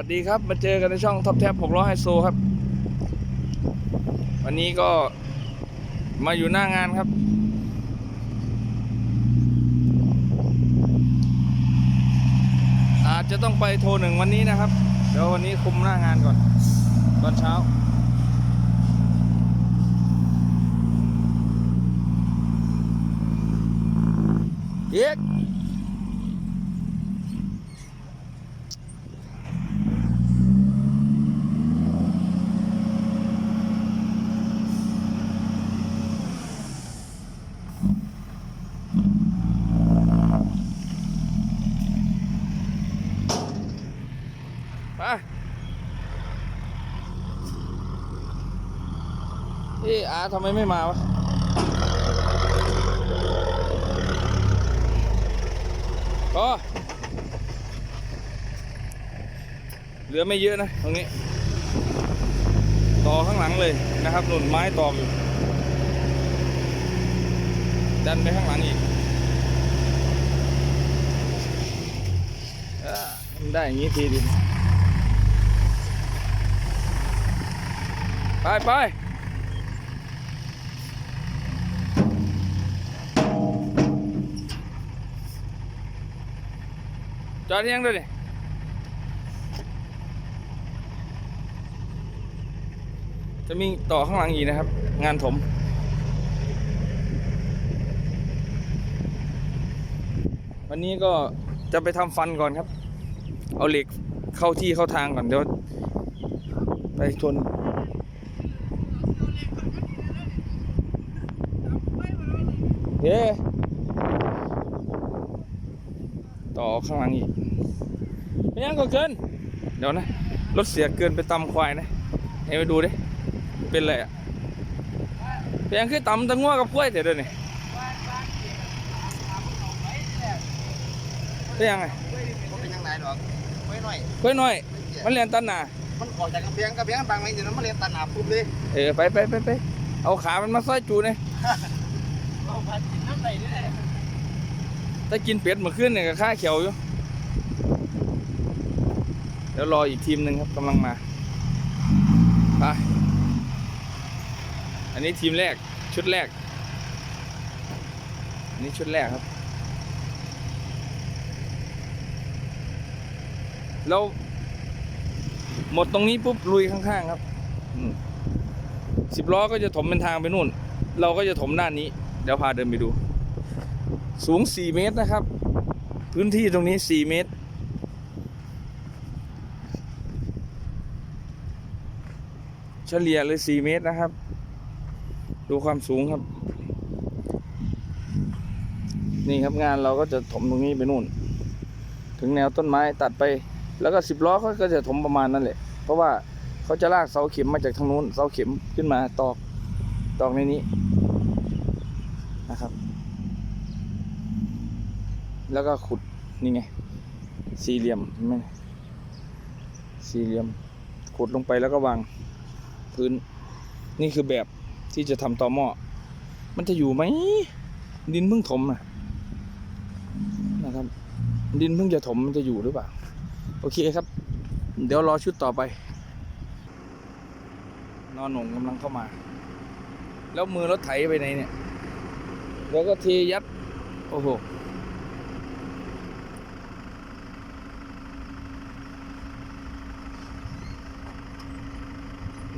วัสดีครับ มาเจอกันในช่องท็อปแท็บ6ล้อไฮโซครับ วันนี้ก็มาอยู่หน้างานครับ อาจจะต้องไปโทรหนึ่งวันนี้นะครับ เดี๋ยววันนี้คุมหน้างานก่อน ตอนเช้าเด็ก ทำไมไม่มาวะก็เหลือไม่เยอะนะตรงนี้ ต่อข้างหลังเลยนะครับหนุนไม้ตอกอยู่ดันไปข้างหลังอีกเอ้อมันได้อย่างนี้ทีดิไปไป จอดยังด้วยดิจะมีต่อข้างหลังอีกนะครับ งานถม วันนี้ก็จะไปทำฟันก่อนครับ เอาเหล็กเข้าที่เข้าทางก่อนเดี๋ยวไปชนเย้ ต่อข้างหลังอีกไม่ยังก็เกิน เดี๋ยวนะ รถเสียเกินไปตำควายนะให้ไปดูดิ เป็นไรอะเป็นยังคือตำตะงัวกับกล้วยเดี๋ยวเดี๋ยวนี้เป็นยังไงมันเป็นยังไงดอกไม่หน่อยกล้วยน้อย มันเรียนตันหนามันออกจากกระเบียงกระเบียงบางไม่เดี๋ยวมันเรียนตันหนาปุ๊บเลยเออไปไปไปไปเอาขามันมาซอยจูเนี่ยเราพันกินน้ำไหลนี่แหละ ถ้ากินเป็ดเมื่อคืนเนี่ยก็ค่าเขียวอยู่ เดี๋ยวรออีกทีมหนึ่งครับกำลังมาไปอันนี้ทีมแรกชุดแรก อันนี้ชุดแรกครับ แล้วหมดตรงนี้ปุ๊บลุยข้างๆครับสิบล้อก็จะถมเป็นทางไปนู่น เราก็จะถมด้านนี้ เดี๋ยวพาเดินไปดู สูง 4 เมตรนะครับ พื้นที่ตรงนี้ 4 เมตร เฉลี่ยเลย 4 เมตรนะครับ ดูความสูงครับ นี่ครับงานเราก็จะถมตรงนี้ไปนู่น ถึงแนวต้นไม้ตัดไป แล้วก็สิบล้อเขาก็จะถมประมาณนั้นแหละ เพราะว่าเขาจะลากเสาเข็มมาจากทางนู้น เสาเข็มขึ้นมาตอกตอกในนี้นะครับ แล้วก็ขุดนี่ไง สี่เหลี่ยมไหมสี่เหลี่ยม ขุดลงไปแล้วก็วางพื้น นี่คือแบบที่จะทำต่อหม้อ มันจะอยู่ไหม ดินเพิ่งถมนะนะครับ ดินเพิ่งจะถมมันจะอยู่หรือเปล่า โอเคครับ เดี๋ยวรอชุดต่อไป นอนหนงกำลังเข้ามา แล้วมือรถไถไปไหนเนี่ย แล้วก็เทยัด โอ้โห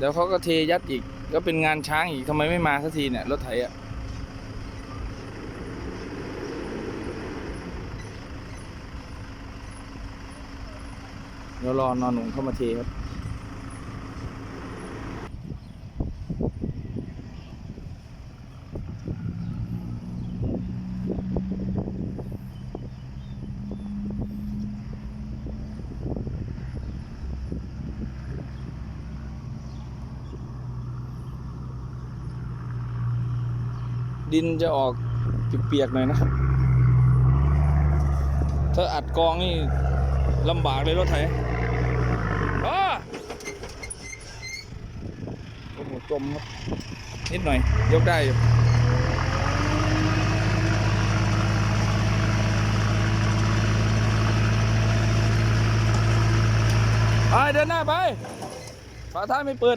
เดี๋ยวเขาก็เทยัดอีก ก็เป็นงานช้างอีกทำไมไม่มาสักทีเนี่ยรถไถอะเดี๋ยวรอนอนหนุ่มเข้ามาเทครับ ดินจะออกเปียกๆหน่อยนะ ถ้าอัดกองนี่ลำบากเลยรถไถอ้าโอ้โหจมครับ นิดหน่อย ยกได้อยู่ไปเดินหน้าไปฝาท้ายไม่เปิด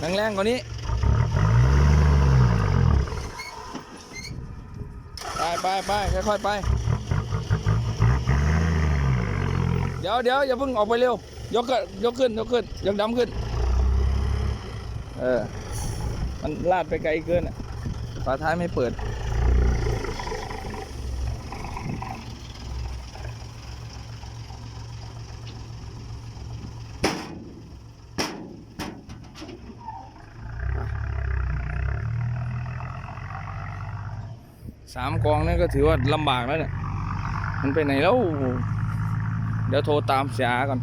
แรงๆกว่านี้ ไปไปไปค่อยๆไป เดี๋ยวเดี๋ยวอย่าเพิ่งออกไปเร็ว ยกขึ้นยกขึ้นยกขึ้นยกดำขึ้น เออ มันลาดไปไกลเกินอะฝาท้ายไม่เปิด สามกองนี่ก็ถือว่าลำบากแล้วเนี่ย มันไปไหนแล้ว เดี๋ยวโทรตามเสียก่อน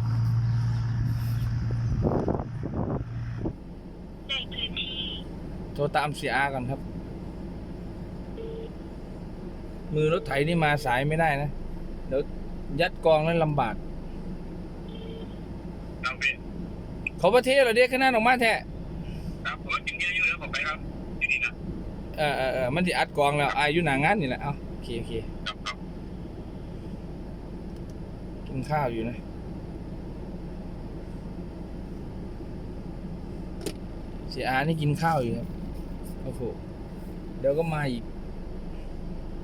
ในพื้นที่โทรตามเสียก่อนครับ มือรถไถนี่มาสายไม่ได้นะ เดี๋ยวยัดกองนั้นลำบากครับพี่เขาประเทศเหราเด็กขนาดออกมาแท้ เออเออเออมันที่อัดกองแล้วอายุหนางานนี่แหละเอาโอเคโอเคครับครับกินข้าวอยู่นะเสียอานี่กินข้าวอยู่ครับโอ้โหเดี๋ยวก็มาอีก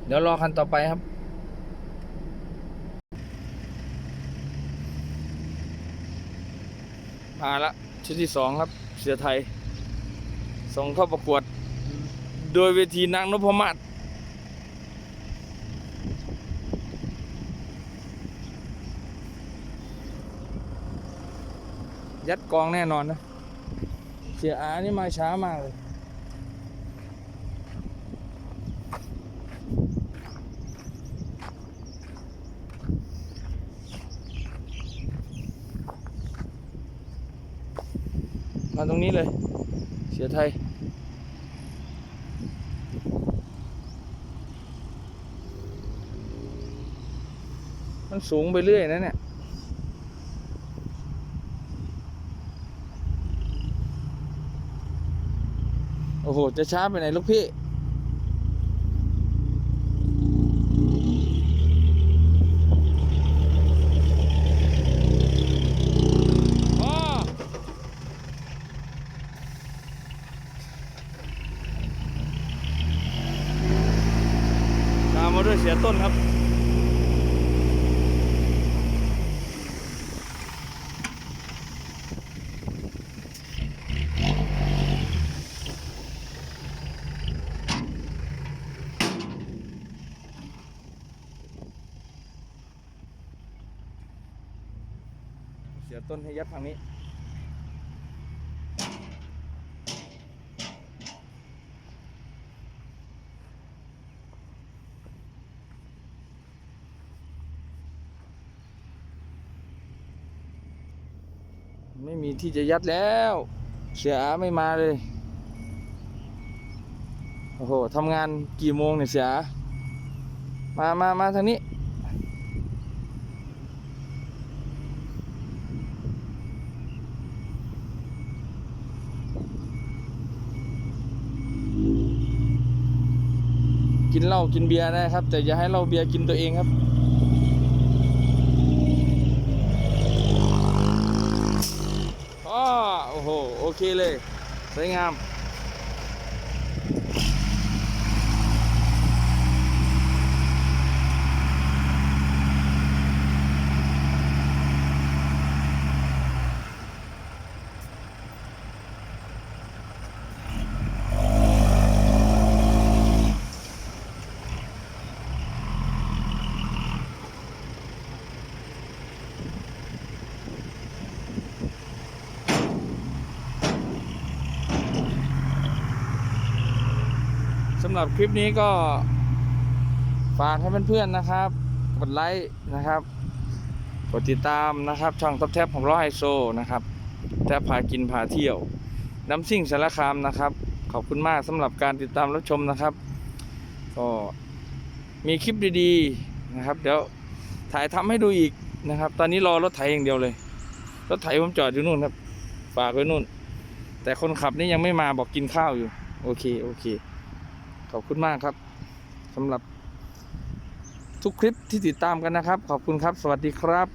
เดี๋ยวรอคันต่อไปครับมาละชุดที่สองครับ เสือไทย ส่งเข้าประกวด โดยเวทีนางนพมาศยัดกองแน่นอนนะ เสียอานี่มาช้ามากเลย มาตรงนี้เลย เสียไทย มันสูงไปเรื่อยนะเนี่ย โอ้โห จะช้าไปไหนลูกพี่ อ๋อ ตามมาด้วยเสียต้นครับ ต้นให้ยัดทางนี้ ไม่มีที่จะยัดแล้ว เสียอาไม่มาเลย โอ้โหทำงานกี่โมงเนี่ยเสียอมามามาทางนี้ กินเหล้ากินเบียร์นะครับ แต่อย่าให้เหล้าเบียร์กินตัวเองครับอ๋อโอ้โห โอเคเลย สวยงาม สำหรับคลิปนี้ก็ฝากให้เพื่อนๆนะครับ กดไลค์นะครับ กดติดตามนะครับ ช่องท็อปแท็บของร้อยไฮโซนะครับแทบพากินพาเที่ยว น้ำซิ่งสารคามนะครับ ขอบคุณมากสำหรับการติดตามรับชมนะครับ ก็มีคลิปดีๆนะครับ เดี๋ยวถ่ายทำให้ดูอีกนะครับ ตอนนี้รอรถไถอย่างเดียวเลย รถไถผมจอดอยู่นู่นครับฝากไว้นู่น แต่คนขับนี่ยังไม่มาบอกกินข้าวอยู่ โอเค โอเค ขอบคุณมากครับสำหรับทุกคลิปที่ติดตามกันนะครับ ขอบคุณครับ สวัสดีครับ